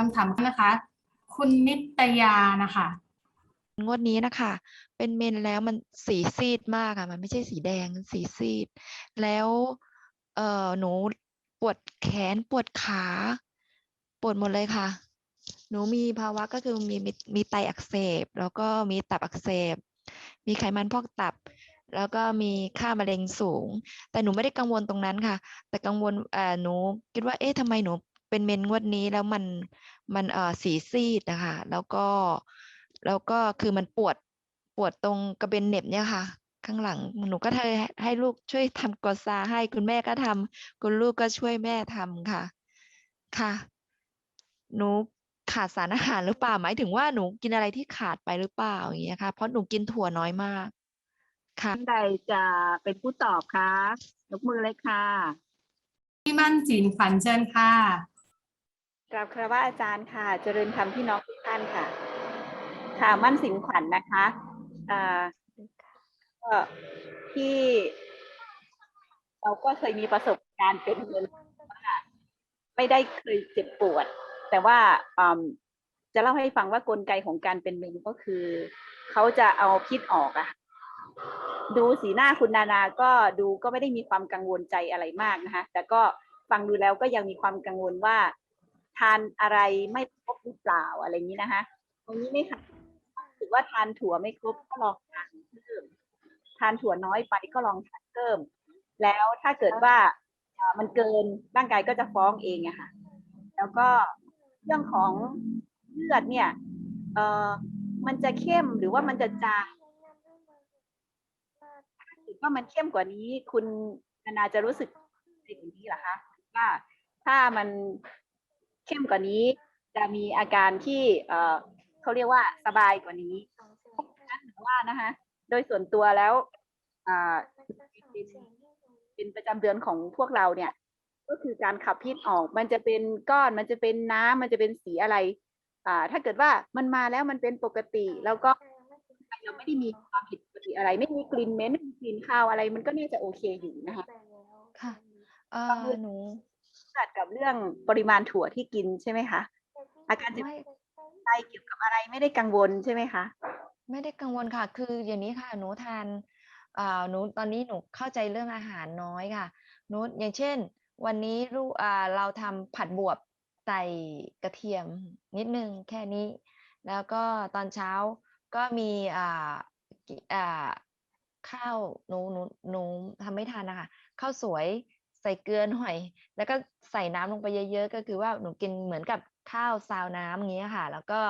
คำถามนะคะ คุณนิตยานะคะงวดนี้นะคะ เป็นเมนแล้วมันสีซีดมากอะมันไม่ใช่สีแดงสีซีด แล้วเอ่อหนูปวดแขนปวดขาปวดหมดเลยค่ะ หนูมีภาวะก็คือมีมีมีไตอักเสบ แล้วก็มีตับอักเสบ มีไขมันพอกตับ แล้วก็มีค่ามะเร็งสูง แต่หนูไม่ได้กังวลตรงนั้นค่ะ แต่กังวลเอ่อหนูคิดว่าเอ๊ะทำไมหนู เป็นเมนงวดนี้แล้วมันมันเอ่อสีซีดนะคะแล้วก็แล้วก็คือมันปวดปวดตรงกระเบนเหน็บเนี่ยค่ะ ข้างหลังหนูก็ให้ให้ลูกช่วยทำกอซาให้คุณแม่ก็ทำคุณลูกก็ช่วยแม่ทำค่ะ ค่ะ หนูขาดสารอาหารหรือเปล่าหมายถึงว่าหนูกินอะไรที่ขาดไปหรือเปล่าอย่างเงี้ยค่ะเพราะหนูกินถั่วน้อยมาก ค่ะท่านใดจะเป็นผู้ตอบคะยกมือเลยค่ะ พี่มั่นจินฝันเชิญค่ะ กราบคารวะอาจารย์ค่ะ เจริญธรรมพี่น้องทุกท่านค่ะ ค่ะมั่นสิงขวัญนะคะก็ที่เราก็เคยมีประสบการณ์เป็นเงินว่าไม่ได้เคยเจ็บปวด แต่ว่าจะเล่าให้ฟังว่ากลไกของการเป็นเมนก็คือ เขาจะเอาพิษออกอะดูสีหน้าคุณนานาก็ดูก็ไม่ได้มีความกังวลใจอะไรมากนะคะ แต่ก็ฟังดูแล้วก็ยังมีความกังวลว่า ทานอะไรไม่ครบหรือเปล่าอะไรอย่างนี้นะคะตรงนี้ไม่ค่ะถือว่าทานถั่วไม่ครบก็ลองทานเพิ่มทานถั่วน้อยไปก็ลองทานเพิ่ม แล้วถ้าเกิดว่ามันเกินร่างกายก็จะฟ้องเองอะค่ะ แล้วก็เรื่องของเลือดเนี่ยเอ่อมันจะเข้มหรือว่ามันจะจางถือว่ามันเข้มกว่านี้ คุณนาจะรู้สึกสิ่งนี้เหรอคะว่าถ้ามัน เข้มกว่านี้ จะมีอาการที่เอ่อเขาเรียกว่าสบายกว่านี้นั้นหรือว่านะคะโดยส่วนตัวแล้วอ่าเป็นประจำเดือนของพวกเราเนี่ย ก็คือการขับพิษออก มันจะเป็นก้อนมันจะเป็นน้ำมันจะเป็นสีอะไร อ่า ถ้าเกิดว่ามันมาแล้วมันเป็นปกติ แล้วก็เราไม่ได้มีความผิดปกติอะไร ไม่มีกลิ่นเหม็นไม่มีกลิ่นคาวอะไร มันก็น่าจะโอเคอยู่นะคะค่ะเออหนู ตัดกับเรื่องปริมาณถั่วที่กินใช่ไหมคะอาการเจ็บไม่ไตเกี่ยวกับอะไรไม่ได้กังวลใช่ไหมคะ ไม่ได้กังวลค่ะ คืออย่างนี้ค่ะหนูทานอ่าหนูตอนนี้หนูเข้าใจเรื่องอาหารน้อยค่ะหนูอย่างเช่น วันนี้ลูกอ่าเราทำผัดบวบใส่กระเทียมนิดนึงแค่นี้ แล้วก็ตอนเช้าก็มีอ่ากิอ่าข้าวหนูหนูหนูทำไม่ทันนะคะข้าวสวย ใส่เกลือหน่อย แล้วก็ใส่น้ำลงไปเยอะ ๆ ก็คือว่าหนูกินเหมือนกับข้าวซาวน้ำอย่างเงี้ยค่ะ แล้วก็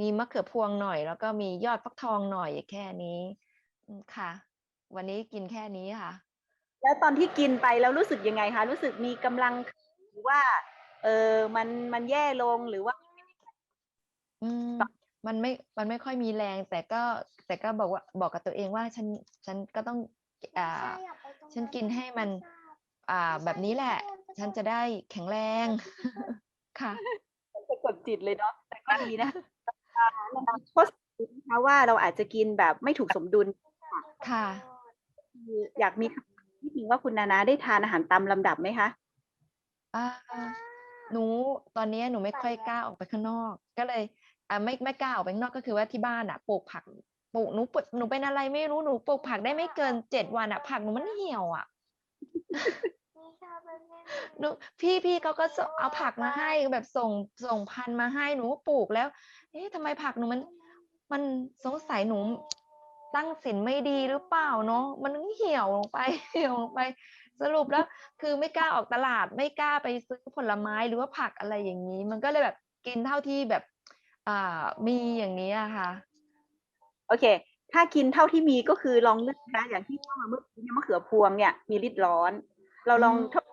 มีมะเขือพวงหน่อย แล้วก็มียอดฟักทองหน่อยแค่นี้อืมค่ะ วันนี้กินแค่นี้ค่ะ แล้วตอนที่กินไปแล้วรู้สึกยังไงคะรู้สึกมีกำลังหรือว่า เออมันมันแย่ลงหรือว่า อืมมันไม่ มันไม่ค่อยมีแรง แต่ก็ แต่ก็บอกว่า บอกกับตัวเองว่า ฉัน ฉันก็ต้อง อ่า ฉันกินให้มัน อ่า แบบนี้แหละ ฉันจะได้แข็งแรงค่ะจะกดจิตเลยเนาะแต่ก็ดีนะอ่าเพราะนะคะว่าเราอาจจะกินแบบไม่ถูกสมดุลค่ะคืออยากมีคำถามนิดนึงว่าคุณนานาได้ทานอาหารตามลำดับไหมคะอ่าหนูตอนนี้หนูไม่ค่อยกล้าออกไปข้างนอก ก็เลยอ่าไม่ไม่กล้าออกไปข้างนอกก็คือว่าที่บ้านอะปลูกผักปลูกหนูปลูกหนูเป็นอะไรไม่รู้หนูปลูกผักได้ไม่เกินเจ็ดวันอะผักหนูมันเหี่ยวอะ หนูพี่พี่เขาก็ส่งเอาผักมาให้แบบส่งส่งพันธุ์มาให้หนูก็ปลูกแล้ว เอ๊ะทำไมผักหนูมัน มันสงสัยหนูตั้งศีลไม่ดีหรือเปล่าเนาะมันเหี่ยวลงไปเหี่ยวลงไป สรุปแล้ว คือไม่กล้าออกตลาดไม่กล้าไปซื้อผลไม้หรือว่าผักอะไรอย่างนี้ มันก็เลยแบบกินเท่าที่แบบ อ่ามีอย่างนี้อะค่ะ โอเค ถ้ากินเท่าที่มีก็คือลองเลือกนะอย่างที่ว่ามาเมื่อกี้เนี่ยมะเขือพวงเนี่ยมีฤทธิ์ร้อน เราลองอืมทด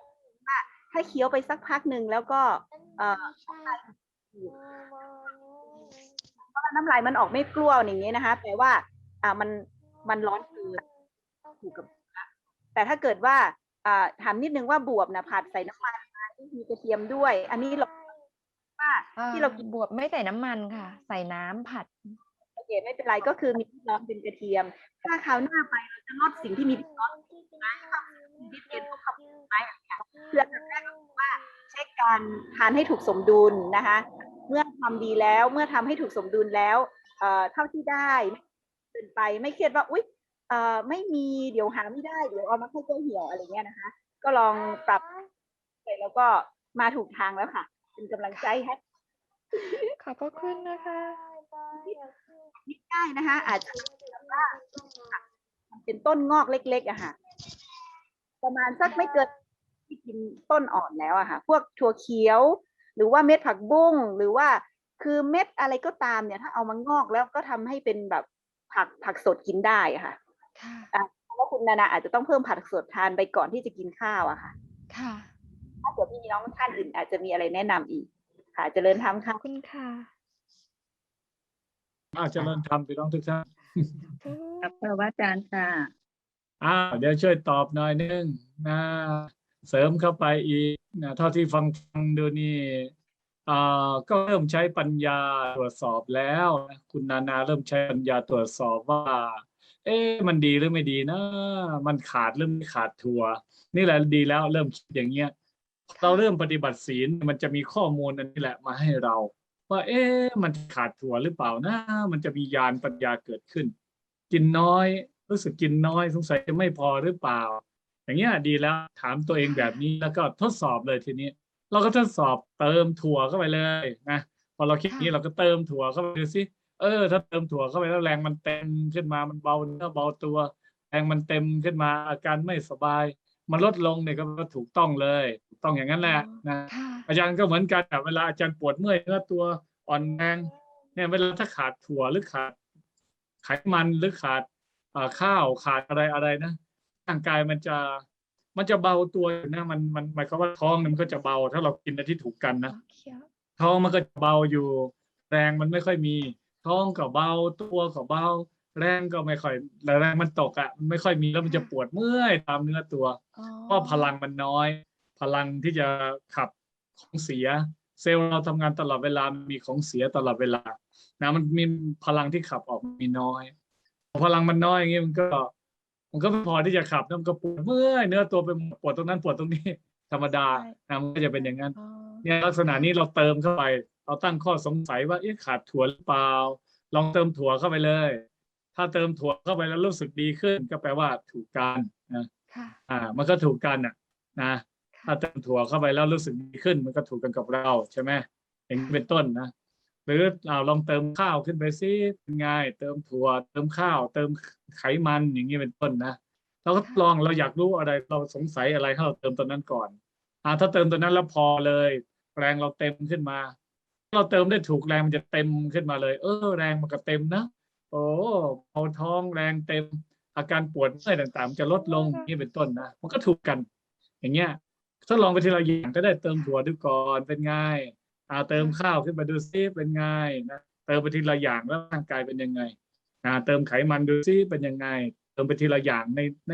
ว่าถ้าเคี้ยวไปสักพักหนึ่งแล้วก็เอ่อเพราะว่าน้ำลายมันออกไม่กลั้วอย่างเงี้ยนะคะแปลว่าอ่ามันมันร้อนเกินถูกกับแต่ถ้าเกิดว่าอ่าถามนิดนึงว่าบวบนะผัดใส่น้ำมันไหมมีกระเทียมด้วย อันนี้เราว่าอ่าที่เรากินบวบไม่ใส่น้ำมันค่ะ ใส่น้ำผัดโอ เคไม่เป็นไรก็คือมีพริกร้อนเป็นกระเทียม ถ้าคราวหน้าไปเราจะลดสิ่งที่มีพริกร้อนนะมีพริกเย็นเข้าไปไหมอะไรอย่างเงี้ยเพื่อจะได้รู้ว่าเช็คการการทานให้ถูกสมดุลนะคะ เมื่อทำดีแล้วเมื่อทำให้ถูกสมดุลแล้วเอ่อเท่าที่ได้ไม่เกินไปไม่เครียดว่าอุ๊ยเอ่อไม่มีเดี๋ยวหาไม่ได้เดี๋ยวเอามาให้ก็เหี่ยวอะไรเงี้ยนะคะ ก็ลองปรับไปแล้วก็มาถูกทางแล้วค่ะ เป็นกำลังใจให้ขอบพระคุณนะคะ นิดได้นะคะ อาจจะแบบว่าเป็นต้นงอกเล็กๆอะค่ะ ประมาณสักไม่เกินที่กินต้นอ่อนแล้วอะค่ะ พวกถั่วเขียว หรือว่าเม็ดผักบุ้งหรือว่าคือเม็ดอะไรก็ตามเนี่ย ถ้าเอามางอกแล้วก็ทำให้เป็นแบบผักผักสดกินได้อะค่ะค่ะเพราะว่าคุณนานาอาจจะต้องเพิ่มผักสดทานไปก่อนที่จะกินข้าวอะค่ะ ค่ะถ้าเกิดพี่น้องท่านอื่นอาจจะมีอะไรแนะนำอีก ค่ะเจริญธรรมขอค่ะบคุณค่ะ อาจจะเริ่มทำพี่น้องทุกท่านครับพระอาจารย์ค่ะอ้าวเดี๋ยวช่วยตอบหน่อยนึงนะเสริมเข้าไปอีกนะเท่าที่ฟังฟังดูนี่อ่าก็เริ่มใช้ปัญญาตรวจสอบแล้วนะคุณนานาเริ่มใช้ปัญญาตรวจสอบว่า เอ๊ะมันดีหรือไม่ดีนะ มันขาดหรือไม่ขาดทัวร์นี่แหละดีแล้วเริ่มคิดอย่างเงี้ยเราเริ่มปฏิบัติศีลมันจะมีข้อมูลอันนี้แหละมาให้เรา ว่าเอ๊ะมันขาดถั่วหรือเปล่านะ มันจะมียานปัญญาเกิดขึ้น กินน้อยรู้สึกกินน้อยสงสัยจะไม่พอหรือเปล่า อย่างเงี้ยดีแล้วถามตัวเองแบบนี้แล้วก็ทดสอบเลยทีนี้ เราก็ทดสอบเติมถั่วเข้าไปเลยนะพอเราคิดนี้เราก็เติมถั่วเข้าไปดูสิเออ ถ้าเติมถั่วเข้าไปแล้วแรงมันเต็มขึ้นมามันเบาเนื้อเบาตัว แรงมันเต็มขึ้นมาอาการไม่สบาย มันลดลงเนี่ยก็ถูกต้องเลย ต้องอย่างนั้นแหละนะค่ะอาจารย์ก็เหมือนกันอะเวลาอาจารย์ปวดเมื่อยเนื้อตัวอ่อนแรงเนี่ยเวลาถ้าขาดถั่วหรือขาดไขมันหรือขาดอ่าข้าวขาดอะไรอะไรนะร่างกายมันจะมันจะเบาตัวอยู่นะมันมันหมายความว่าท้องมันก็จะเบา ถ้าเรากินอะไรที่ถูกกันนะเขียวท้องมันก็จะเบาอยู่ แรงมันไม่ค่อยมี ท้องก็เบาตัวก็เบา แรงก็ไม่ค่อยแรงมันตกอะมันไม่ค่อยมีแล้วมันจะปวดเมื่อยตามเนื้อตัวอ๋อเพราะพลังมันน้อย พลังที่จะขับของเสีย เซลล์เราทำงานตลอดเวลามีของเสียตลอดเวลานะมันมีพลังที่ขับออกมีน้อยพอพลังมันน้อยอย่างงี้มันก็ มันก็ไม่พอที่จะขับนะมันก็ปวดเมื่อยเนื้อตัวไปหมดปวดตรงนั้นปวดตรงนี้ ธรรมดานะมันก็จะเป็นอย่างนั้นอ๋อเนี่ยลักษณะนี้เราเติมเข้าไป เราตั้งข้อสงสัยว่าเอ๊ะขาดถั่วหรือเปล่า ลองเติมถั่วเข้าไปเลย ถ้าเติมถั่วเข้าไปแล้วรู้สึกดีขึ้น ก็แปลว่าถูกการนะค่ะอ่า มันก็ถูกกันน่ะนะ ถ้าเติมถั่วเข้าไปแล้วรู้สึกดีขึ้น มันก็ถูกกันกับเราใช่ไหมอย่างนี้เป็นต้นนะหรือเราลองเติมข้าวขึ้นไปซิเป็นไงเติมถั่วเติมข้าว เติมไขมันอย่างนี้เป็นต้นนะเราก็ลองเราอยากรู้อะไรเราสงสัยอะไรให้เราเติมตัวนั้นก่อนอ่าถ้าเติมตัวนั้นแล้วพอเลย แรงเราเต็มขึ้นมา เราเติมได้ถูกแรงมันจะเต็มขึ้นมาเลย เออ แรงมันก็เต็มนะโอ้เอาท้องแรงเต็ม อาการปวดเมื่อยต่างๆมันจะลดลงอย่างนี้เป็นต้นนะมันก็ถูกกัน อย่างเงี้ย ทดลองไปทีละอย่างก็ได้เติมถั่วดูก่อนเป็นไงอ่าเติมข้าวขึ้นมาดูซิเป็นไงนะเติมไปทีละอย่างแล้วร่างกายเป็นยังไงอ่าเติมไขมันดูซิเป็นยังไง เติมไปทีละอย่างในใน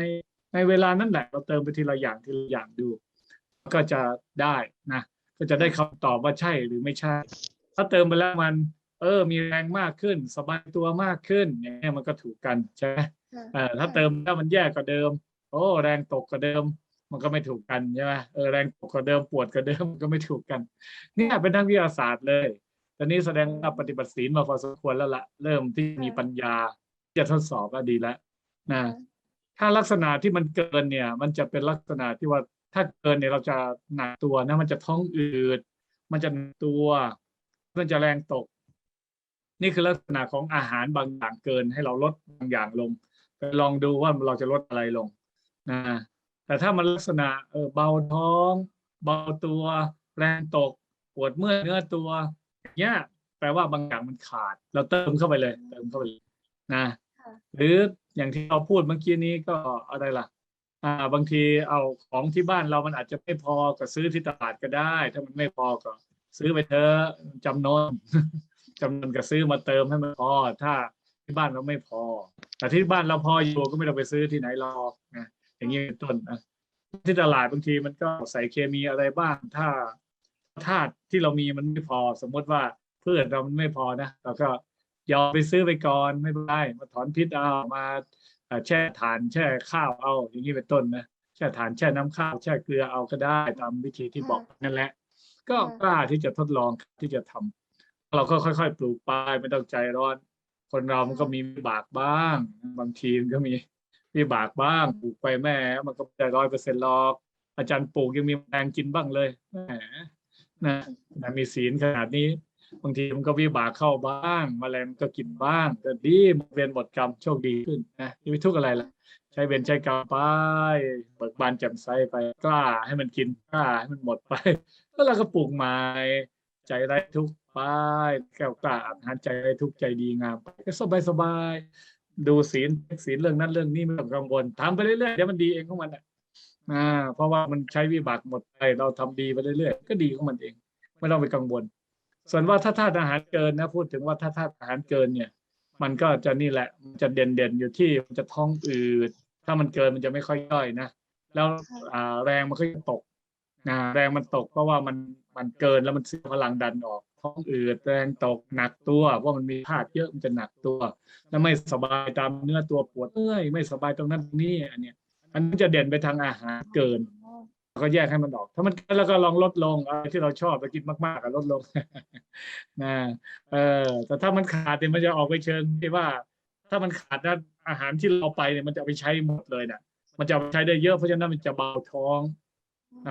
ในเวลานั้นแหละเราเติมไปทีละอย่างทีละอย่างดู ก็จะได้นะก็จะได้คำตอบว่าใช่หรือไม่ใช่ ถ้าเติมไปแล้วมัน เออ มีแรงมากขึ้น สบายตัวมากขึ้นอย่างเงี้ยมันก็ถูกกันใช่ไหมเออถ้าเติมแล้วมันแย่กว่าเดิม โอ้แรงตกกว่าเดิม มันก็ไม่ถูกกันใช่ไหมเออแรงตกกว่าเดิมปวดกว่าเดิมมันก็ไม่ถูกกันเนี่ยเป็นทางวิทยาศาสตร์เลย ตอนนี้แสดงว่าปฏิบัติศีลมาพอสมควรแล้วละเริ่มที่มีปัญญาที่จะทดสอบก็ดีแล้วนะถ้าลักษณะที่มันเกินเนี่ย มันจะเป็นลักษณะที่ว่าถ้าเกินเนี่ยเราจะหนักตัวนะ มันจะท้องอืด มันจะหนักตัว มันจะแรงตก นี่คือลักษณะของอาหารบางอย่างเกินให้เราลดบางอย่างลงไปลองดูว่าเราจะลดอะไรลงนะ แต่ถ้ามันลักษณะเออเบาท้อง เบาตัวแรงตก ปวดเมื่อยเนื้อตัวอย่างเงี้ยแปลว่าบางอย่างมันขาด เราเติมเข้าไปเลยเติมเข้าไปเลยนะค่ะหรืออย่างที่เราพูดเมื่อกี้นี้ก็อะไรล่ะ อ่า บางทีเอาของที่บ้านเรามันอาจจะไม่พอก็ซื้อที่ตลาดก็ได้ ถ้ามันไม่พอก็ซื้อไปเถอะจำนวนจำนวนก็ซื้อมาเติมให้มันพอ ถ้าที่บ้านเราไม่พอ แต่ที่บ้านเราพออยู่ก็ไม่ต้องไปซื้อที่ไหนหรอกนะ อย่างนี้เป็นต้นนะที่ตลาดบางทีมันก็ใส่เคมีอะไรบ้าง ถ้าธาตุที่เรามีมันไม่พอสมมติว่าพืชเรามันไม่พอนะเราก็ยอมไปซื้อไปก่อนไม่เป็นไรมาถอนพิษเอามาแช่ถ่านแช่ข้าวเอาอย่างนี้เป็นต้นนะแช่ถ่านแช่น้ำข้าวแช่เกลือเอาก็ได้ตามวิธีที่บอกนั่นแหละ ก็กล้าที่จะทดลองที่จะทำเราก็ค่อย ๆ ปลูกไปไม่ต้องใจร้อน คนเรามันก็มีบากบ้าง บางทีมันก็มี วิบากบ้างปลูกไปแม่ มันก็ไม่ได้ร้อยเปอร์เซ็นต์หรอก อาจารย์ปลูกยังมีแมงกินบ้างเลยแหมนะนะมีศีลขนาดนี้บางทีมันก็วิบากเข้าบ้างแมลงก็กินบ้างแต่ดีหมดเวรหมดกรรมโชคดีขึ้นนะย่าไปทุกข์อะไรล่ะ ใช้เวรใช้กรรมไปเบิกบานแจ่มใสไปกล้าให้มันกินกล้าให้มันหมดไป แล้วเราก็ปลูกใหม่ใจไร้ทุกข์ไปแก้วกล้าอาหารใจไร้ทุกข์ใจดีงามไปก็สบายสบาย ดูศีลศีลเรื่องนั้นเรื่องนี้ไม่ต้องกังวลทำไปเรื่อยๆเดี๋ยวมันดีเองของมันอะอ่าเพราะว่ามันใช้วิบากหมดไปเราทำดีไปเรื่อยๆก็ดีของมันเอง ไม่ต้องไปกังวล ส่วนว่าถ้าธาตุอาหารเกินนะ พูดถึงว่าถ้าธาตุอาหารเกินเนี่ย มันก็จะนี่แหละมันจะเด่นเด่นๆอยู่ที่มันจะท้องอืดถ้ามันเกินมันจะไม่ค่อยย่อยนะแล้วอ่าแรงมันก็จะตกนะแรงมันตกเพราะว่ามันมันเกินแล้วมันเสียพลังดันออก ท้องอืดแรงตกหนักตัวเพราะมันมีธาตุเยอะมันจะหนักตัวแล้วไม่สบายตามเนื้อตัวปวดเอ้ยไม่สบายตรงนั้นตรงนี้อันเนี้ยอันนี้จะเด่นไปทางอาหารเกินก็แยกให้มันออก ถ้ามันแล้วก็ลองลดลงอะไรที่เราชอบไปกินมากๆก็ลดลงนะเออแต่ถ้ามันขาดเนี่ยมันจะออกไปเชิงที่ว่า ถ้ามันขาดนะอาหารที่เราไปเนี่ยมันจะไปใช้หมดเลยนะมันจะไปใช้ได้เยอะเพราะฉะนั้นมันจะเบาท้อง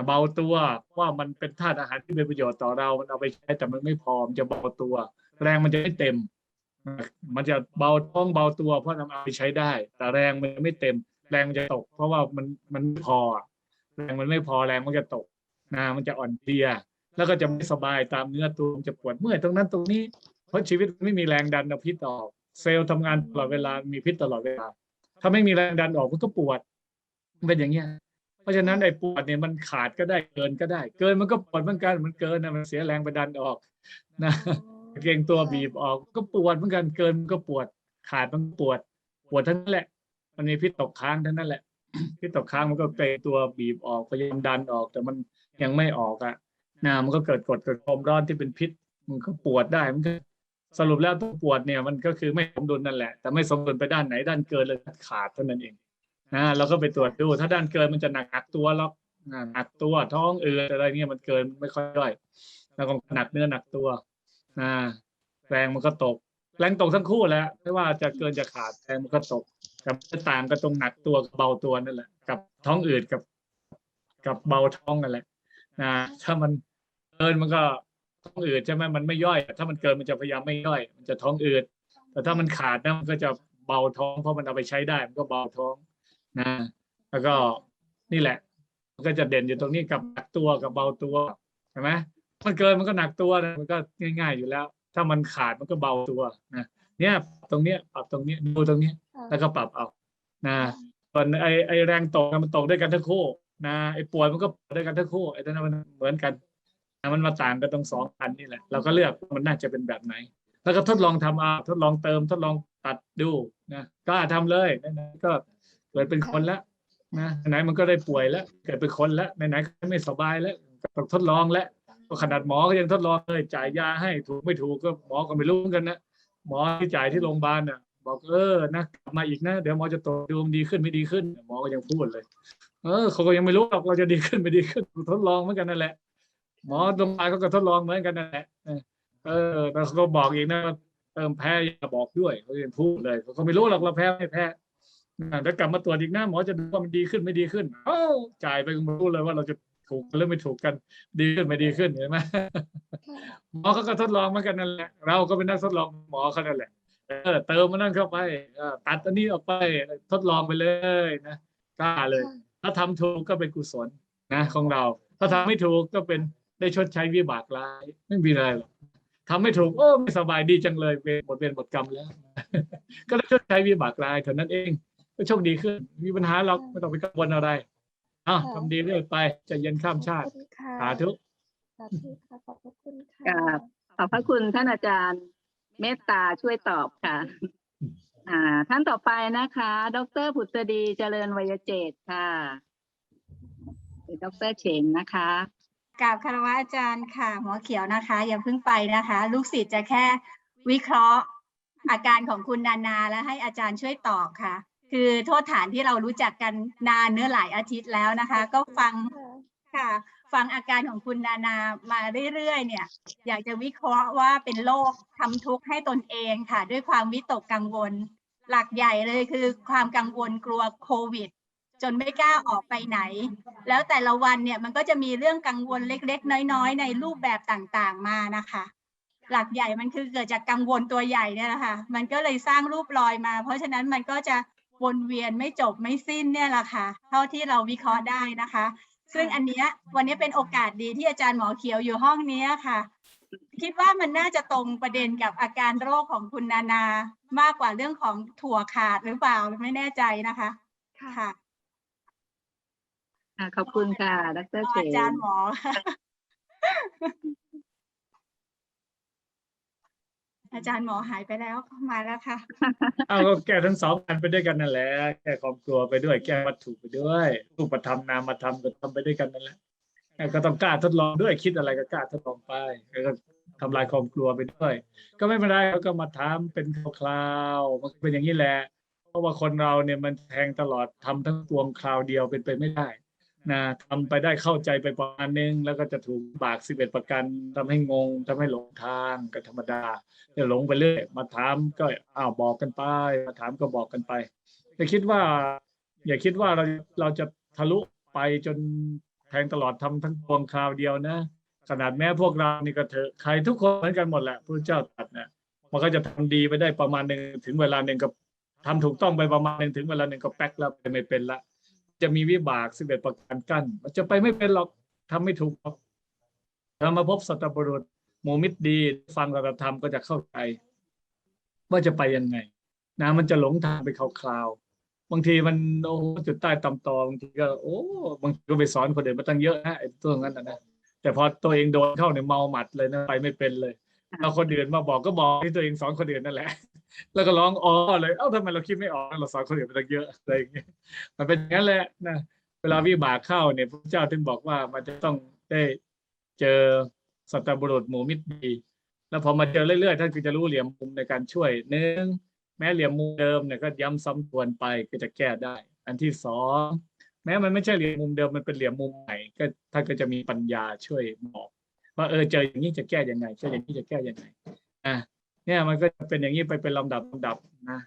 เบาตัวเพราะว่ามันเป็นธาตุอาหารที่เป็นประโยชน์ต่อเรา มันเอาไปใช้แต่มันไม่พอมจะเบาตัว แรงมันจะไม่เต็ม มันจะเบาท้องเบาตัวเพราะนำเอาไปใช้ได้ แต่แรงมันไม่เต็ม แรงมันจะตก เพราะว่ามันมันไม่พอแรงมันไม่พอแรงมันจะตกนะมันจะอ่อนเพลีย แล้วก็จะไม่สบายตามเนื้อตัวมันจะปวดเมื่อยตรงนั้นตรงนี้ เพราะชีวิตไม่มีแรงดันเอาพิษออก เซลล์ทำงานตลอดเวลามีพิษตลอดเวลา ถ้าไม่มีแรงดันออกมันก็ปวดเป็นอย่างเงี้ย ราะฉะนั้นไอ้ปวดเนี่ยมันขาดก็ได้เกินก็ได้ เกินมันก็ปวดเหมือนกันมันเกินนะมันเสียแรงไปดันออกนะเกรงตัวบีบออกก็ปวดเหมือนกันเกินมันก็ปวดขาดมันก็ปวด ปวดทั้งนั้นแหละ มันมีพิษตกค้างทั้งนั้นแหละพิษตกค้างมันก็เกรงตัวบีบออกพยายามดันออก แต่มันยังไม่ออกอะนะมันก็เกิดกรดเกิดความร้อนที่เป็นพิษมันก็ปวดได้มันก็สรุปแล้วตัวปวดเนี่ยมันก็คือไม่สมดุลนั่นแหละ แต่ไม่สมดุลไปด้านไหนด้านเกินเลยขาดเท่านั้นเอง นะเราก็ไปตรวจดู ถ้าด้านเกินมันจะหนักหนักตัวหรอกหนักตัวท้องอืดอะไรเงี้ยมันเกินไม่ค่อยย่อยแล้วก็หนักเนื้อหนักตัวนะแรงมันก็ตก แรงตกทั้งคู่แหละไม่ว่าจะเกินจะขาดแรงมันก็ตกกับต่างก็ตรงหนักตัวกับเบาตัวนั่นแหละ กับท้องอืดกับ กับเบาท้องนั่นแหละนะถ้ามันเกินมันก็ท้องอืดใช่ไหมมันไม่ย่อย ถ้ามันเกินมันจะพยายามไม่ย่อย มันจะท้องอืดแต่ถ้ามันขาดนะมันก็จะเบาท้องเพราะมันเอาไปใช้ได้มันก็เบาท้อง นะ แล้วก็นี่แหละ มันก็จะเด่นอยู่ตรงนี้กับหนักตัวกับเบาตัวใช่ไหมมันเกินมันก็หนักตัวนะมันก็ง่าย ๆ อยู่แล้ว ถ้ามันขาดมันก็เบาตัวนะเนี่ยตรงเนี้ยปรับตรงเนี้ยดูตรงเนี้ยแล้วก็ปรับเอานะส่วนไอไอแรงตกอะมันตกด้วยกันทั้งคู่นะไอปวดมันก็ปวดด้วยกันทั้งคู่ไอตัวนั้นมันเหมือนกันนะมันมาต่างกันตรงสองอันนี่แหละ เราก็เลือกว่ามันน่าจะเป็นแบบไหน แล้วก็ทดลองทำเอาทดลองเติมทดลองตัดดูนะกล้าทำเลยไหนๆก็ เกิดเป็นคนแล้วนะไหนๆมันก็ได้ป่วยแล้ว เกิดเป็นคนแล้วไหนๆก็ไม่สบายแล้วก็ต้องทดลองแล้วก็ขนาดหมอก็ยังทดลองเลยจ่ายยาให้ถูกไม่ถูกก็หมอก็ไม่รู้เหมือนกันนะหมอที่จ่ายที่โรงพยาบาลน่ะ บอกเออนะกลับมาอีกนะ เดี๋ยวหมอจะตรวจดูมันดีขึ้นไม่ดีขึ้น หมอก็ยังพูดเลย เออเขาก็ยังไม่รู้หรอกเราจะดีขึ้นไม่ดีขึ้นทดลองเหมือนกันนั่นแหละ หมอโรงพยาบาลเขาก็ทดลองเหมือนกันนั่นแหละเออเออแต่เขาก็บอกอีกนะว่าเติมแพ้อย่าบอกด้วยเขายังพูดเลยเขาก็ไม่รู้หรอกเราแพ้ไม่แพ้อ่า แล้วกลับมาตรวจอีกนะหมอจะดูว่ามันดีขึ้นไม่ดีขึ้นเอ้าจ่ายไปก็ไม่รู้เลยว่าเราจะถูกหรือไม่ถูกกันดีขึ้นไม่ดีขึ้นเห็นไหมหมอเขาก็ทดลองเหมือนกันนั่นแหละเราก็เป็นนักทดลองหมอเขานั่นแหละเออเติมมันนั่นเข้าไปเออตัดอันนี้ออกไปทดลองไปเลยนะกล้าเลย ถ้าทำถูกก็เป็นกุศลนะของเรา ถ้าทำไม่ถูกก็เป็นได้ชดใช้วิบากร้ายไม่มีอะไรหรอกทำไม่ถูกโอ้ไม่สบายดีจังเลยเวรหมดเวรหมดกรรมแล้ว ก็ได้ชดใช้วิบากร้ายเท่านั้นเอง ก็โชคดีขึ้น มีปัญหาหรอกไม่ต้องไปกังวลอะไรอ้าวทำดีเรื่อยไปใจะเย็นข้ามชาติสาธุสาธุค่ะขอบพระคุณค่ะกราบขอบพระคุณท่านอาจารย์ เมตตาช่วยตอบค่ะ อ่า ท่านต่อไปนะคะ ดรผุตดีเจริญวัยเจตค่ะเป็นดรเฉงนะคะกราบคารวะอาจารย์ค่ะหัวเขียวนะคะ อย่าเพิ่งไปนะคะ ลูกศิษย์จะแค่วิเคราะห์อาการของคุณนานา แล้วให้อาจารย์ช่วยตอบค่ะ คือโทษฐานที่เรารู้จักกันนานเนื้อหลายอาทิตย์แล้วนะคะ ก็ฟังค่ะฟังอาการของคุณนานามาเรื่อยๆเนี่ย อยากจะวิเคราะห์ว่าเป็นโรคทำทุกข์ให้ตนเองค่ะ ด้วยความวิตกกังวล หลักใหญ่เลยคือความกังวลกลัวโควิด จนไม่กล้าออกไปไหน แล้วแต่ละวันเนี่ยมันก็จะมีเรื่องกังวลเล็กๆ น้อยๆ ในรูปแบบต่างๆมานะคะ หลักใหญ่มันคือเกิดจากกังวลตัวใหญ่เนี่ยแหละค่ะมันก็เลยสร้างรูปรอยมา เพราะฉะนั้นมันก็จะ วนเวียนไม่จบไม่สิ้นเนี่ยแหละค่ะ เท่าที่เราวิเคราะห์ได้นะคะ ซึ่งอันเนี้ยวันนี้เป็นโอกาสดีที่อาจารย์หมอเขียวอยู่ห้องเนี้ยค่ะ คิดว่ามันน่าจะตรงประเด็นกับอาการโรคของคุณนานามากกว่าเรื่องของถั่วขาดหรือเปล่าไม่แน่ใจนะคะค่ะค่ะขอบคุณค่ะ ดรเจอาจารย์หมอค่ะ อาจารย์หมอหายไปแล้วมาแล้วค่ะเอาก็แก้ทั้งสองอันไปด้วยกันนั่นแหละแก้ความกลัวไปด้วย แก้วัตถุไปด้วยรูปธรรมนามธรรมก็ทำไปด้วยกันนั่นแหละก็ต้องกล้าทดลองด้วยคิดอะไรก็กล้าทดลองไปแล้วก็ทำลายความกลัวไปด้วย ก็ไม่เป็นไรเขาก็มาถาเป็นคราวๆมันเป็นอย่างนี้แหละ เพราะว่าคนเราเนี่ยมันแทงตลอดทำทั้งปวงคราวเดียวเป็นไปไม่ได้ นะทำไปได้เข้าใจไปประมาณนึง แล้วก็จะถูกบากสิบเอ็ดประกันทำให้งงทำให้หลงทางก็ธรรมดาจะหลงไปเรื่อยมาถามก็อ้าวบอกกันไป มาถามก็บอกกันไปอย่าคิดว่า อย่าคิดว่าเราเราจะทะลุไปจนแทงตลอดทำทั้งปวงคราวเดียวนะ ขนาดแม้พวกเรานี่ก็เถอะใครทุกคนเหมือนกันหมดแหละพระเจ้าตรัสนะมันก็จะทำดีไปได้ประมาณหนึ่งถึงเวลาหนึ่งก็ทำถูกต้องไปประมาณหนึ่งถึงเวลาหนึ่งก็แป๊กแล้วไม่เป็นละ จะมีวิบากสิบเอ็ดประการกั้นมันจะไปไม่เป็นหรอกทำไม่ถูกหรอกเรามาพบสัตบุรุษหมูมิตรดี ฟังเราธรรมก็จะเข้าใจ ว่าจะไปยังไงนะมันจะหลงทางไปคราวๆบางทีมันโอ้โหจุดใต้ตำตอบางทีก็ โอ้บางทีก็ไปสอนคนอื่นมาตั้งเยอะนะไอ้ตัวนั้นนะนะแต่พอตัวเองโดนเข้าในยเมาหมัดเลยนะไปไม่เป็นเลยเอาคนอื่นมาบอกก็บอกที่ตัวเองสอนคนอื่นนั่นแหละ แล้วก็ร้องอ๋อเลยเอ้าทำไมเราคิดไม่ออกเราสอนคนอื่นไปตั้งเยอะอะไรอย่างเงี้ยมันเป็นอย่างนั้นแหละนะเวลาวิบากเข้าเนี่ยพระเจ้าถึงบอกว่ามันจะต้องได้เจอสัตบุรุษหมู่มิตรดี แล้วพอมาเจอเรื่อยๆท่านก็จะรู้เหลี่ยมมุมในการช่วยหนึ่งแม้เหลี่ยมมุมเดิมเนี่ยก็ย้ำซ้ำทวนไปก็จะแก้ได้ อันที่สองแม้มันไม่ใช่เหลี่ยมมุมเดิมมันเป็นเหลี่ยมมุมใหม่ก็ท่านก็จะมีปัญญาช่วยบอกว่าเออเจออย่างนี้จะแก้ยังไงเจออย่างนี้จะแก้ยังไงอะ เนี่ยมันก็จะเป็นอย่างนี้ไปเป็นลำดับลำดับนะ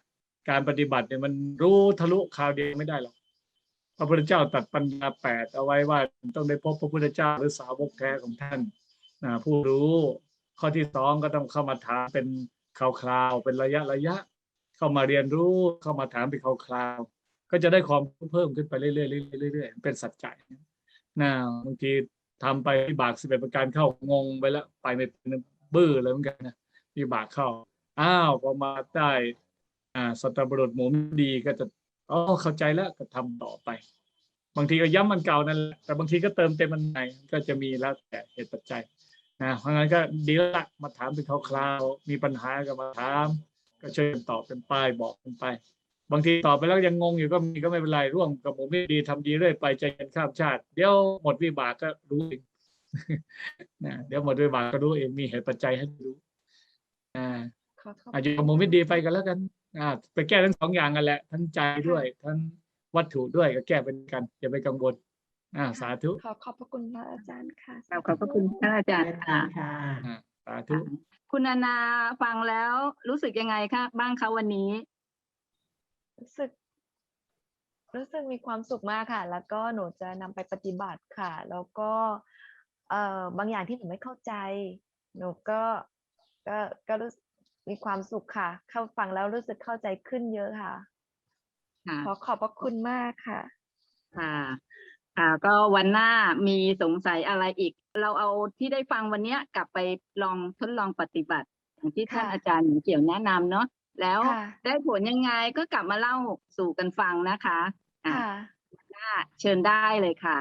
การปฏิบัติเนี่ยมันรู้ทะลุคราวเดียวไม่ได้หรอกพระพุทธเจ้าตัดปัญญาแปดเอาไว้ว่าต้องได้พบพระพุทธเจ้าหรือสาวกแท้ของท่านนะผู้รู้ข้อที่สองก็ต้องเข้ามาถามเป็นคราวๆเป็นระยะระยะ เข้ามาเรียนรู้เข้ามาถามเป็นคราวๆก็จะได้ความเพิ่มขึ้นไปเรื่อยๆเรื่อยๆเป็นสัจจะนะบางทีทำไปบากสิบเอ็ดประการเข้างงไปแล้วไปไม่เป็นบื้อเลยเหมือนกันนะ วิบากเข้า อ้าวพอมาได้อ่าสัตบุรุษหมูดีก็จะอ๋อเข้าใจแล้วก็ทำต่อไป บางทีก็ย้ำมันเก่านั่นแหละแต่บางทีก็เติมเต็มมันใหม่ก็จะมีแล้วแต่เหตุปัจจัยนะเพราะงั้นก็ดีละมาถามเป็นคราวๆมีปัญหาก็มาถาม ก็ช่วยตอบกันไปบอกกันไป บางทีตอบไปแล้วยังงงอยู่ก็มีก็ไม่เป็นไรร่วมกับผมไม่ดีทำดีเรื่อยไปใจเย็นข้ามชาติ เดี๋ยวหมดวิบากก็รู้เองนะเดี๋ยวหมดวิบากก็รู้เองมีเหตุปัจจัยให้รู้ อ่าขอขอบอาจจะอยู่กับมุมไม่ดีไปกันแล้วกันอ่าไปแก้ทั้งสองอย่างกันแหละ ทั้งใจด้วยทั้งวัตถุด้วยก็แก้เป็นกันอย่าไปกังวลอ่าสาธุ ขอขอบพระคุณพระอาจารย์ค่ะขอบพระคุณท่านอาจารย์ค่ะอ่าสาธุคุณนานาฟังแล้วรู้สึกยังไงคะบ้างคะวันนี้ รู้สึก รู้สึกมีความสุขมากค่ะ แล้วก็หนูจะนำไปปฏิบัติค่ะ แล้วก็ เอ่อบางอย่างที่หนูไม่เข้าใจ หนูก็ ก็ก็รู้สึกมีความสุขค่ะ เข้าฟังแล้วรู้สึกเข้าใจขึ้นเยอะค่ะ ค่ะขอขอบพระคุณมากค่ะ ค่ะค่ะก็วันหน้ามีสงสัยอะไรอีก เราเอาที่ได้ฟังวันเนี้ยกลับไปลองทดลองปฏิบัติ อย่างที่ท่านค่ะอาจารย์หญิงเกี่ยวแนะนำเนาะแล้วค่ะ ได้ผลยังไงก็กลับมาเล่าสู่กันฟังนะคะอะค่ะเชิญได้เลยค่ะ